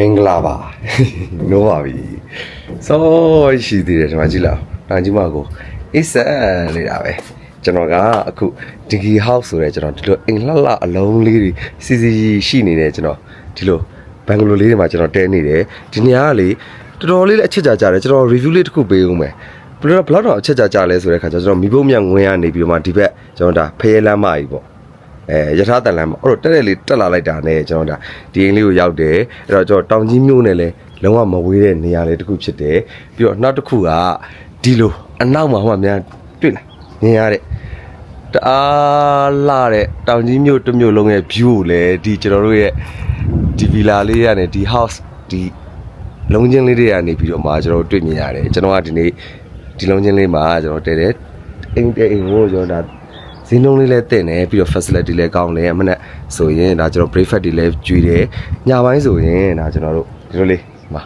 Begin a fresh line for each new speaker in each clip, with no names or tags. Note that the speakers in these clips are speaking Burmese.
မင်္ဂလာပါနိုးပါပြီစောရှိသေးတယ်ဒီမှာကြည့်လောက်တန်ကြီးမကိုအစ်ဆန်နေတာပဲကျွန်တော်ကအခုဒီဂီဟောက်ဆိုတဲ့ကျွန်တော်ဒီလိုအင်လှလှအလုံးလေးတွေစီစီရှိနေတယ်ကျွန်တော်ဒီလိုဘန်ဂလိုလေးတွေမှာကျွန်တော်တဲနေတယ်ဒီနေရာကလေတော်တော်လေးလည်းအချက်ကြကြတယ်ကျွန်တော် review လေးတစ်ခုပေးဦးမယ်ဘယ်တော့ဘယ်တော့အချက်ကြကြလဲဆိုတဲ့ခါကျတော့ကျွန်တော်မိဖို့မြတ်ငွေရနေပြီးတော့မှဒီဘက်ကျွန်တော်ဒါဖရဲလမ်းမကြီးပေါ့ အဲယထာတန်လမ်းမှာအဲ့တော့တက်တက်လေးတက်လာလိုက်တာနဲ့ကျွန်တော်ဒါဒီအိမ်လေးကိုရောက်တယ်အဲ့တော့ကျွန်တော်တောင်ကြီးမြို့နယ်လဲလုံးဝမဝေးတဲ့နေရာလေးတစ်ခုဖြစ်တယ်ပြီးတော့နောက်တစ်ခုကဒီလိုအနောက်မှာဟိုမှာများတွေ့လားမြင်ရတဲ့တအားလာတဲ့တောင်ကြီးမြို့တစ်မြို့လုံးရဲ့ view ကိုလည်းဒီကျွန်တော်တို့ရဲ့ဒီ villa လေးကနေဒီ house ဒီလုံးချင်းလေးတွေကနေပြီးတော့မှကျွန်တော်တို့တွေ့မြင်ရတယ်ကျွန်တော်ကဒီနေ့ဒီလုံးချင်းလေးမှာကျွန်တော်တဲတဲ့အိမ်တဲအိမ်ကိုကျွန်တော်ဒါ ဈေးနှုန်းလေးလည်းတင်တယ်ပြီးတော့ facility လည်းကောင်းတယ်မနေ့ဆိုရင်ဒါကျွန်တော် breakfast တွေလည်းကျွေးတယ်ညပိုင်းဆိုရင်ဒါကျွန်တော်တို့ဒီလိုလေးဒီမှာ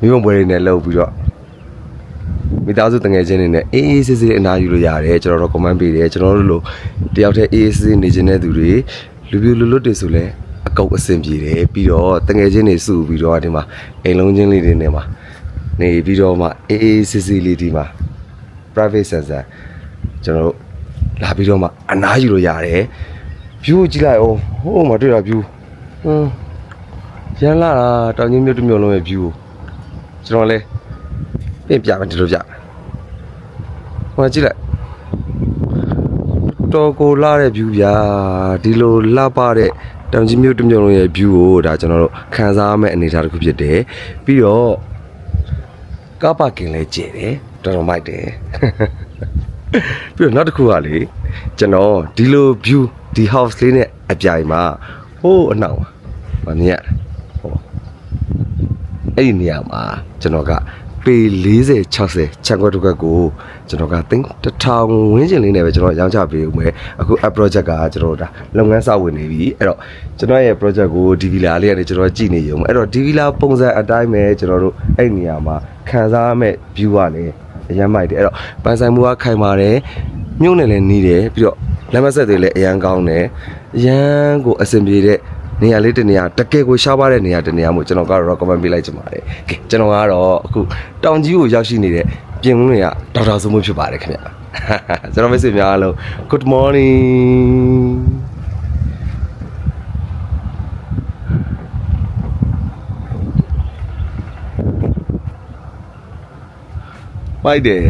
မိဘပွဲတွေနဲ့လှုပ်ပြီးတော့မိသားစုတငယ်ချင်းတွေနဲ့အေးအေးဆေးဆေးအနားယူလို့ရတယ်ကျွန်တော်တို့ comment ပေးတယ်ကျွန်တော်တို့လိုတယောက်တည်းအေးအေးဆေးဆေးနေခြင်းတဲ့သူတွေလူပြူလူလွတ်တွေဆိုလဲအကောက်အဆင်ပြေတယ်ပြီးတော့တငယ်ချင်းတွေစုပြီးတော့ဒီမှာအိမ်လုံးချင်းလေးတွေနဲ့မှာနေပြီးတော့မှအေးအေးဆေးဆေးလေးဒီမှာ private sensor ကျွန်တော်တို့ လာပြီးတော့မှအနားယူလို့ရတယ် view ကိုကြည့်လိုက်အောင်ဟိုးမှာတွေ့တာ view ဟွန်းရန်လာတာတောင်ကြီးမြို့တစ်မြို့လုံးရဲ့ view ကိုကျွန်တော်လည်းပြင်ပြမယ်ဒီလိုပြမယ်ဟိုမှာကြည့်လိုက်တော်ကိုလာတဲ့ view ဗျာဒီလိုလှပတဲ့တောင်ကြီးမြို့တစ်မြို့လုံးရဲ့ view ကိုဒါကျွန်တော်တို့ခံစားရမယ့်အနေအထားတစ်ခုဖြစ်တယ်ပြီးတော့ကားပါကင်လဲကျဲတယ်တော်တော်မိုက်တယ် ပြီးတော့နောက်တစ်ခုကလေကျွန်တော်ဒီလို view ဒီ house လေးနဲ့အပြိုင်မှာဟိုးအနောက်မှာမမြင်ရဟောအဲ့ဒီနေရာမှာကျွန်တော်ကပေ40 60ချန်ခွက်တစ်ခွက်ကိုကျွန်တော်က think တစ်ထောင်ဝန်းကျင်လေးနဲ့ပဲကျွန်တော်ရောင်းချပေးဦးမယ်အခု app project ကကျွန်တော်တို့ဒါလုပ်ငန်းစဝင်နေပြီအဲ့တော့ကျွန်တော်ရဲ့ project ကိုဒီ villa လေးကနေကျွန်တော်ကြည့်နေရုံပဲအဲ့တော့ဒီ villa ပုံစံအတိုင်းပဲကျွန်တော်တို့အဲ့ဒီနေရာမှာခံစားရမယ့် view ကလည်း အရမ်းမိုက်တယ်အဲ့တော့ပန်းဆိုင်မှုကခိုင်ပါတယ်မြို့နယ်လည်းနီးတယ်ပြီးတော့လမ်းမဆက်တွေလည်းအရန်ကောင်းတယ်အရန်ကိုအဆင်ပြေတဲ့နေရာလေးတစ်နေရာတကယ်ကိုရှားပါတဲ့နေရာတစ်နေရာမို့ကျွန်တော်ကတော့ recommend ပေးလိုက်ချင်ပါတယ်ကဲကျွန်တော်ကတော့အခုတောင်ကြီးကိုရောက်ရှိနေတဲ့ပြင်ဦးတွေကဒေါက်တာစုံမှုဖြစ်ပါတယ်ခင်ဗျကျွန်တော်မိတ်ဆွေများအားလုံး good morning မိုက်တယ်